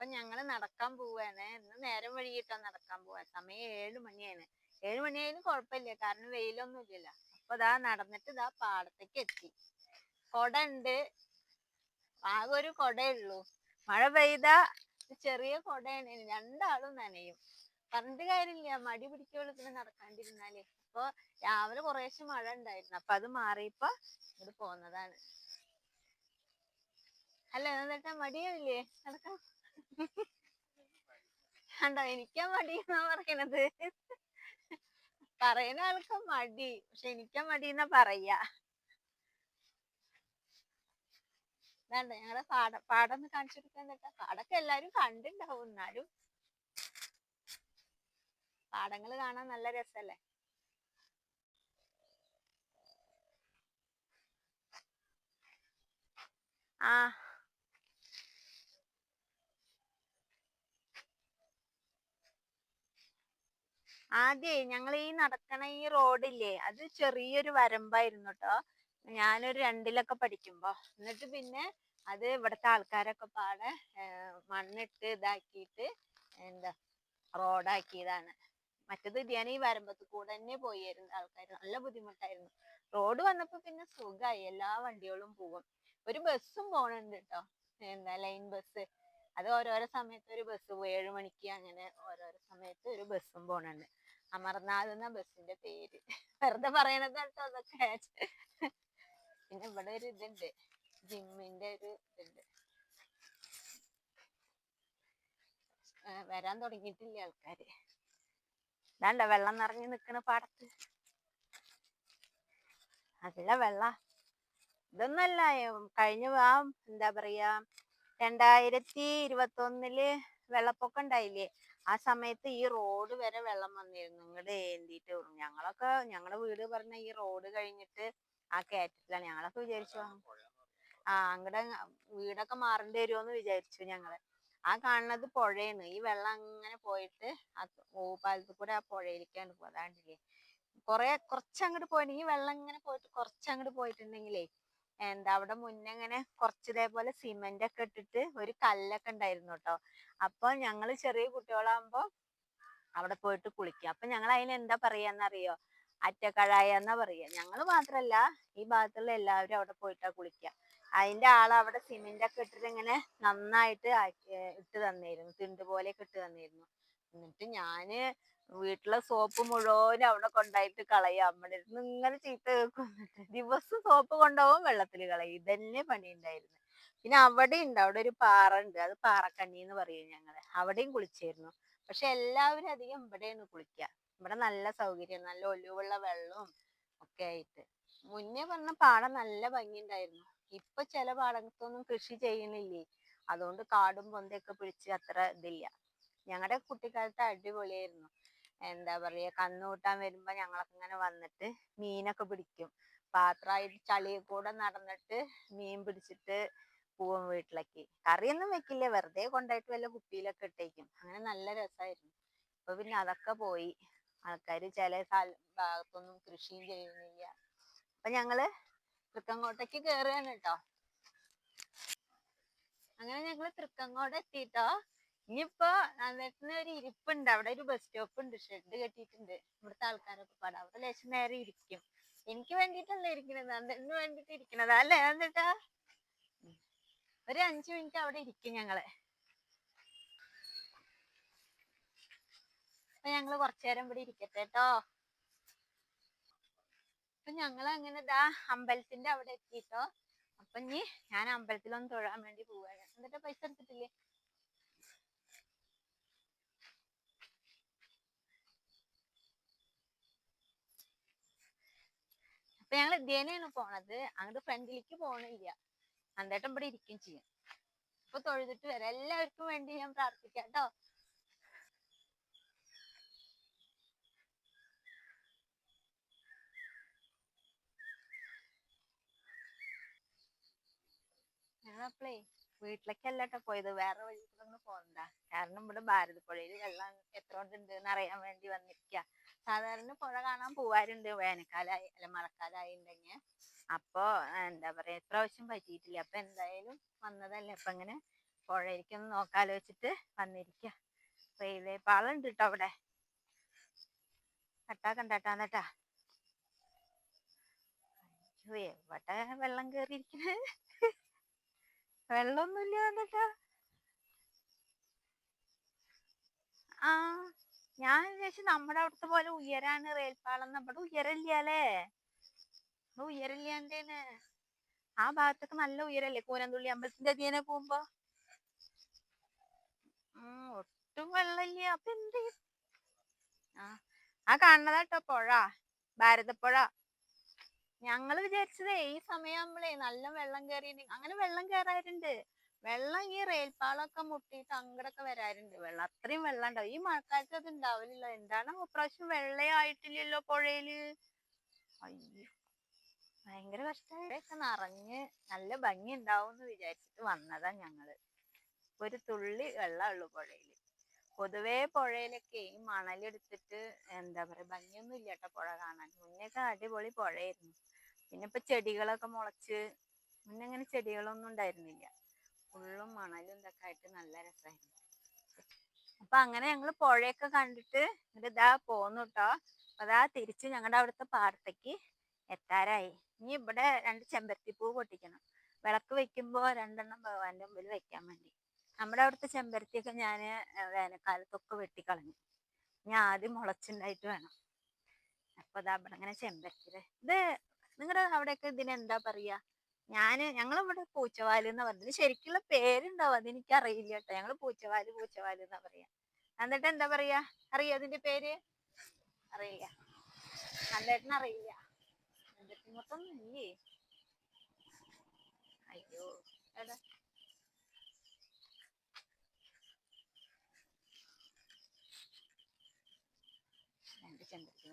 അപ്പൊ ഞങ്ങൾ നടക്കാൻ പോവാണ്. ഇന്ന് നേരം വൈകിട്ടാ നടക്കാൻ പോവാ. സമയം ഏഴ് മണിയാണ്. ഏഴ് മണിയായാലും കുഴപ്പമില്ല കാരണം വെയിലൊന്നും ഇല്ലല്ലോ. അപ്പൊ ദാ നടന്നിട്ട് ഇതാ പാടത്തേക്ക് എത്തി. കൊട ഉണ്ട് ആകെ ഒരു കൊടയുള്ളൂ മഴ പെയ്ത ചെറിയ കൊടയാണ്. രണ്ടാളും നനയും. പറഞ്ഞിട്ട് കാര്യമില്ല. മടി പിടിക്കുള്ളൂ പിന്നെ നടക്കാണ്ടിരുന്നാലേ. അപ്പൊ രാവിലെ കുറേശ്ശെ മഴ ഉണ്ടായിരുന്നു. അപ്പൊ അത് മാറിയപ്പോ ഇങ്ങോട്ട് പോന്നതാണ്. അല്ല എന്നിട്ട് മടിയാവില്ലേ നടക്കാൻ? കണ്ടോ എനിക്കാ മടി എന്നാ പറയണത്. പറയുന്ന ആൾക്ക് മടി പക്ഷെ എനിക്കാ മടി എന്നാ പറയാ. വേണ്ട ഞങ്ങളുടെ പാട പാടം ഒന്ന് കാണിച്ചു കൊടുക്കാൻ എന്നിട്ടാ പാടൊക്കെ എല്ലാരും കണ്ടിണ്ടാവും എന്നാലും പാടങ്ങൾ കാണാൻ നല്ല രസല്ലേ? ആ ആദ്യേ ഞങ്ങൾ ഈ നടക്കണ ഈ റോഡില്ലേ അത് ചെറിയൊരു വരമ്പായിരുന്നു കേട്ടോ ഞാനൊരു രണ്ടിലൊക്കെ പഠിക്കുമ്പോ. എന്നിട്ട് പിന്നെ അത് ഇവിടുത്തെ ആൾക്കാരൊക്കെ പാടെ മണ്ണിട്ട് ഇതാക്കിയിട്ട് എന്താ റോഡാക്കിയതാണ്. മറ്റത് ഞാൻ ഈ വരമ്പത്ത് കൂടെ തന്നെ പോയിരുന്നു ആൾക്കാർ നല്ല ബുദ്ധിമുട്ടായിരുന്നു. റോഡ് വന്നപ്പോ പിന്നെ സുഖമായി എല്ലാ വണ്ടികളും പോകും ഒരു ബസ്സും പോണുണ്ട് കേട്ടോ എന്താ ലൈൻ ബസ് അത് ഓരോരോ സമയത്ത് ഒരു ബസ് പോകും ഏഴു മണിക്ക് അങ്ങനെ ഓരോരോ സമയത്ത് ഒരു ബസ്സും പോണുണ്ട്. അമർനാഥ് എന്ന ബസ്സിന്റെ പേര്. വെറുതെ പറയണത് കേട്ടോ അതൊക്കെ പിന്നെ ഇവിടെ ഒരു ഇതുണ്ട്. ജിമ്മിന്റെ ഒരു ഇതുണ്ട്. വരാൻ തുടങ്ങിയിട്ടില്ല ആൾക്കാര്? ഇതാണ്ട വെള്ളം നിറഞ്ഞു നിക്കണ പാടത്ത്? നല്ല വെള്ള. ഇതൊന്നല്ല കഴിഞ്ഞ ആ എന്താ പറയാ രണ്ടായിരത്തി ഇരുപത്തി ഒന്നിൽ വെള്ളപ്പൊക്കം ഉണ്ടായില്ലേ ആ സമയത്ത് ഈ റോഡ് വരെ വെള്ളം വന്നിരുന്നു. ഇങ്ങോട്ട് ഏന്തിയിട്ട് ഞങ്ങളൊക്കെ ഞങ്ങളുടെ വീട് പറഞ്ഞ ഈ റോഡ് കഴിഞ്ഞിട്ട് ആ കയറ്റത്തിലാണ് ഞങ്ങളൊക്കെ വിചാരിച്ചു ആ അങ്ങടെ വീടൊക്കെ മാറേണ്ടി വരുമോന്ന് വിചാരിച്ചു ഞങ്ങൾ. ആ കാണുന്നത് പുഴയാണ് ഈ വെള്ളം അങ്ങനെ പോയിട്ട് ആ പാലത്തിൽ കൂടെ ആ പുഴയിലേക്കാണ് പോകുക അതാണ്ടില്ലേ? കൊറേ കുറച്ചങ്ങോട്ട് പോയിട്ടുണ്ടെങ്കിൽ ഈ വെള്ളം ഇങ്ങനെ പോയിട്ട് കുറച്ചങ്ങോട്ട് പോയിട്ടുണ്ടെങ്കിലേ എന്താ അവിടെ മുന്നേ ഇങ്ങനെ കുറച്ച് ഇതേപോലെ സിമെന്റ് ഒക്കെ ഇട്ടിട്ട് ഒരു കല്ലൊക്കെ ഉണ്ടായിരുന്നു കേട്ടോ. അപ്പൊ ഞങ്ങൾ ചെറിയ കുട്ടികളാകുമ്പോ അവിടെ പോയിട്ട് കുളിക്കുക. അപ്പൊ ഞങ്ങൾ അതിന് എന്താ പറയാന്നറിയോ അറ്റക്കഴായ എന്നാ പറയാ? ഞങ്ങൾ മാത്രല്ല ഈ ഭാഗത്തുള്ള എല്ലാവരും അവിടെ പോയിട്ടാ കുളിക്ക അതിന്റെ ആൾ അവിടെ സിമെന്റ് ഒക്കെ ഇട്ടിട്ട് ഇങ്ങനെ നന്നായിട്ട് ഇട്ട് തന്നിരുന്നു. തിണ്ട് പോലെയൊക്കെ ഇട്ട് തന്നിരുന്നു. എന്നിട്ട് ഞാൻ വീട്ടിലെ സോപ്പ് മുഴുവൻ അവിടെ കൊണ്ടായിട്ട് കളയും. അമ്മയുടെ അടുത്ത് ഇങ്ങനെ ചീത്ത കേൾക്കും. ദിവസം സോപ്പ് കൊണ്ടുപോകും വെള്ളത്തിൽ കളയും. ഇതന്നെ പണി ഉണ്ടായിരുന്നു പിന്നെ അവിടെ ഉണ്ട്. അവിടെ ഒരു പാറ ഉണ്ട്. അത് പാറക്കണ്ണി എന്ന് പറയും ഞങ്ങൾ. അവിടെയും കുളിച്ചായിരുന്നു. പക്ഷെ എല്ലാവരും അധികം ഇവിടെയാണ് കുളിക്കുക. ഇവിടെ നല്ല സൗകര്യം നല്ല ഒലിവുള്ള വെള്ളവും ഒക്കെ ആയിട്ട്. മുന്നേ പറഞ്ഞ പാടം നല്ല ഭംഗിയുണ്ടായിരുന്നു. ഇപ്പൊ ചില പാടത്തൊന്നും കൃഷി ചെയ്യണില്ലേ അതുകൊണ്ട് കാടും പൊന്തയൊക്കെ പിടിച്ച് അത്ര ഇതില്ല. ഞങ്ങളുടെ കുട്ടിക്കാലത്ത് അടിപൊളിയായിരുന്നു. എന്താ പറയാ കന്നുകൂട്ടാൻ വരുമ്പോ ഞങ്ങളൊക്കെ ഇങ്ങനെ വന്നിട്ട് മീനൊക്കെ പിടിക്കും. പാത്രമായിട്ട് ചളിയിൽ കൂടെ നടന്നിട്ട് മീൻ പിടിച്ചിട്ട് പോവും വീട്ടിലേക്ക്. കറിയൊന്നും വെക്കില്ല വെറുതെ കൊണ്ടായിട്ട് വല്ല കുപ്പിയിലൊക്കെ ഇട്ടേക്കും. അങ്ങനെ നല്ല രസമായിരുന്നു ഇപ്പൊ പിന്നെ അതൊക്കെ പോയി. ആൾക്കാര് ചില ഭാഗത്തൊന്നും കൃഷിയും ചെയ്യുന്നില്ല. അപ്പൊ ഞങ്ങൾ തൃക്കങ്കോട്ടേക്ക് കേറുകയാണ് കേട്ടോ അങ്ങനെ ഞങ്ങൾ തൃക്കങ്കോട് എത്തിട്ടോ. ഇനിയിപ്പോ നന്ദേട്ടന് ഒരു ഇരിപ്പുണ്ട്. അവിടെ ഒരു ബസ് സ്റ്റോപ്പ് ഉണ്ട്. ഷെഡ് കെട്ടിയിട്ടുണ്ട്. ഇവിടുത്തെ ആൾക്കാരൊക്കെ പാടാം. അവിടെ ലേശം നേരെ ഇരിക്കും. എനിക്ക് വേണ്ടിട്ടല്ല ഇരിക്കണത്. നന്ദേട്ടന് വേണ്ടിട്ട് ഇരിക്കണത്. അല്ലേ നന്ദേട്ടാ ഒരു അഞ്ചു മിനിറ്റ് അവിടെ ഇരിക്കും ഞങ്ങൾ. അപ്പൊ ഞങ്ങൾ കുറച്ചു നേരം ഇവിടെ ഇരിക്കട്ടെ കേട്ടോ അപ്പൊ ഞങ്ങൾ അങ്ങനെ ദാ അമ്പലത്തിന്റെ അവിടെ എത്തിട്ടോ. അപ്പൊ ഇനി ഞാൻ അമ്പലത്തിലൊന്ന് തൊഴാൻ വേണ്ടി പോവാണ്. എന്നിട്ട് പൈസ എടുത്തിട്ടില്ലേ? അപ്പൊ ഞങ്ങൾ ഇതേനെയാണ് പോണത്. അങ്ങോട്ട് ഫ്രണ്ടിലേക്ക് പോണില്ല. അന്തേട്ടം ഇവിടെ ഇരിക്കും ചെയ്യും. അപ്പൊ തൊഴുതിട്ട് വരാം. എല്ലാവർക്കും വേണ്ടി ഞാൻ പ്രാർത്ഥിക്കാം കേട്ടോ. ഞങ്ങളപ്പളേ വീട്ടിലേക്കല്ല ട്ടോ പോയത്. വേറെ വഴി കൂടെ ഒന്ന് പോകണ്ട. കാരണം ഇവിടെ ഭാരതപ്പുഴയിൽ വെള്ളം എത്ര ഉണ്ട് എന്ന് അറിയാൻ വേണ്ടി വന്നിരിക്ക. സാധാരണ പുഴ കാണാൻ പോവാറുണ്ട്. വേനൽക്കാലായി അല്ല മഴക്കാലായി ഉണ്ടെങ്കിൽ അപ്പൊ എന്താ പറയാ ഇപ്രാവശ്യം പറ്റിയിട്ടില്ല. അപ്പൊ എന്തായാലും വന്നതല്ലേ. അപ്പൊ അങ്ങനെ പുഴയിലേക്കൊന്ന് നോക്കാലോ വെച്ചിട്ട് വന്നിരിക്ക. റെയിൽവേ പാളം ഉണ്ട് കേട്ടോ അവിടെ കട്ടാ കണ്ടാട്ടാന്നട്ടാ എവിടെ വെള്ളം കേറിയിരിക്കണേ? വെള്ളമൊന്നുമില്ല എന്നിട്ടാ ആ. ഞാൻ വിചാരിച്ചു നമ്മുടെ അവിടുത്തെ പോലെ ഉയരാണ് റെയിൽപാളം നമ്മുടെ ഉയരല്ലേ ഉയരല്ലാണ്ടേന് ആ ഭാഗത്തൊക്കെ നല്ല ഉയരല്ലേ? കൂനന്തുള്ളി അമ്പലത്തിന്റെ അധീനെ പോകുമ്പോ? ഒട്ടും വെള്ളമില്ല അപ്പൊ എന്ത്? ആ ആ കാണുന്നതാട്ടോ പുഴ. ഭാരതപ്പുഴ. ഞങ്ങൾ വിചാരിച്ചതേ ഈ സമയം നമ്മളെ നല്ല വെള്ളം കയറി അങ്ങനെ വെള്ളം കയറാറുണ്ട് വെള്ളം ഈ റെയിൽപാളൊക്കെ മുട്ടിയിട്ട് അങ്ങടൊക്കെ വരാറുണ്ട്. വെള്ളം അത്രയും വെള്ളം ഉണ്ടാവും ഈ മഴക്കാലത്ത് അത് ഉണ്ടാവലില്ല എന്താണ് ഇപ്രാവശ്യം വെള്ളയായിട്ടില്ലല്ലോ പുഴയിൽ അയ്യോ. ഭയങ്കര കഷ്ടമായിട്ടൊക്കെ നിറഞ്ഞ് നല്ല ഭംഗി ഉണ്ടാവും എന്ന് വിചാരിച്ചിട്ട് വന്നതാ ഞങ്ങൾ. ഒരു തുള്ളി വെള്ളമുള്ളൂ പുഴയിൽ പൊതുവേ പുഴയിലൊക്കെ ഈ മണലെടുത്തിട്ട് എന്താ പറയാ ഭംഗിയൊന്നും ഇല്ല കേട്ടോ പുഴ കാണാൻ. മുന്നേക്കെ അടിപൊളി പുഴയായിരുന്നു. പിന്നെ ഇപ്പൊ ചെടികളൊക്കെ മുളച്ച്. മുന്നെ അങ്ങനെ ചെടികളൊന്നും ഉണ്ടായിരുന്നില്ല. ഫുള്ളും മണലും ഇതൊക്കെ ആയിട്ട് നല്ല രസമായിരുന്നു അപ്പൊ അങ്ങനെ ഞങ്ങൾ പുഴയൊക്കെ കണ്ടിട്ട് എന്നിട്ട് ഇതാ പോന്നു കേട്ടോ അതാ തിരിച്ച് ഞങ്ങളുടെ അവിടുത്തെ പാടത്തേക്ക് എത്താറായി. ഇനി ഇവിടെ രണ്ട് ചെമ്പരത്തിപ്പൂ പൊട്ടിക്കണം. വിളക്ക് വെക്കുമ്പോ രണ്ടെണ്ണം ഭഗവാന്റെ മുമ്പിൽ വെക്കാൻ വേണ്ടി. നമ്മുടെ അവിടുത്തെ ചെമ്പരത്തിയൊക്കെ ഞാൻ വേനൽക്കാലത്തൊക്കെ വെട്ടിക്കളഞ്ഞു. ഇനി ആദ്യം മുളച്ചുണ്ടായിട്ട് വേണം. അപ്പൊ അതാ ഇവിടെ ഇങ്ങനെ ചെമ്പരത്തിയുടെ ഇത് നിങ്ങളുടെ അവിടെയൊക്കെ ഇതിന് എന്താ പറയാ? ഞാൻ ഞങ്ങളിവിടെ പൂച്ചവാൽ എന്ന് പറഞ്ഞത്. ശരിക്കുള്ള പേരുണ്ടാവും. അതെനിക്ക് അറിയില്ല കേട്ടോ ഞങ്ങൾ പൂച്ചവാൽ പൂച്ചവാൽ എന്നാ പറയാ. എന്നിട്ട് എന്താ പറയാ? അറിയോ അതിന്റെ പേര്? അറിയില്ല. നല്ലേട്ടന് അറിയില്ല. മൊത്തം ഇല്ലേ? അയ്യോ എടാ. രണ്ട് ചെമ്പരത്തി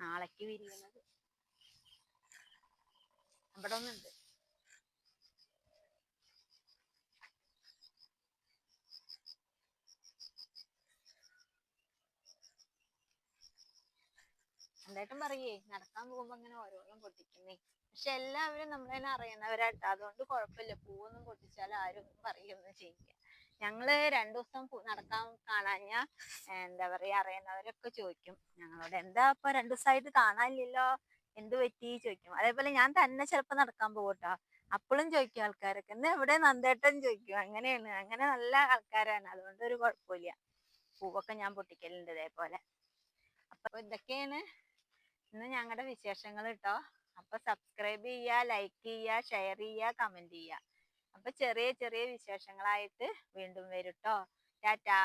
നാളേക്ക് വിരിയുന്നത് അവിടെ ഒന്നുണ്ട് എന്തായിട്ടും പറയേ നടക്കാൻ പോകുമ്പോ അങ്ങനെ ഓരോന്നും പൊട്ടിക്കുന്നേ. പക്ഷെ എല്ലാവരും നമ്മളതിനെ അറിയുന്നവരാട്ടോ. അതുകൊണ്ട് കുഴപ്പമില്ല. പൂവൊന്നും പൊട്ടിച്ചാൽ ആരും പറയൊന്നും ചെയ്യില്ല. ഞങ്ങൾ രണ്ടു ദിവസം നടക്കാൻ കാണാഞ്ഞ എന്താ പറയാ അറിയുന്നവരൊക്കെ ചോദിക്കും. ഞങ്ങളോട് എന്താ ഇപ്പൊ രണ്ടു ദിവസമായിട്ട് കാണാനില്ലല്ലോ? എന്ത് പറ്റി ചോദിക്കും. അതേപോലെ ഞാൻ തന്നെ ചിലപ്പോ നടക്കാൻ പോകട്ടോ അപ്പോഴും ചോദിക്കും ആൾക്കാരൊക്കെ എന്നാ എവിടെ നന്ദേട്ടൻ? ചോദിക്കും. അങ്ങനെയാണ്. അങ്ങനെ നല്ല ആൾക്കാരാണ്. അതുകൊണ്ട് ഒരു കുഴപ്പമില്ല പൂവൊക്കെ ഞാൻ പൊട്ടിക്കലുണ്ട് ഇതേപോലെ. അപ്പൊ ഇതൊക്കെയാണ് ഇന്ന് ഞങ്ങളുടെ വിശേഷങ്ങൾ കേട്ടോ അപ്പൊ സബ്സ്ക്രൈബ് ചെയ്യുക ലൈക്ക് ചെയ്യുക ഷെയർ ചെയ്യുക കമന്റ് ചെയ്യുക അപ്പൊ ചെറിയ ചെറിയ വിശേഷങ്ങളായിട്ട് വീണ്ടും വരും കേട്ടോ ടാറ്റാ.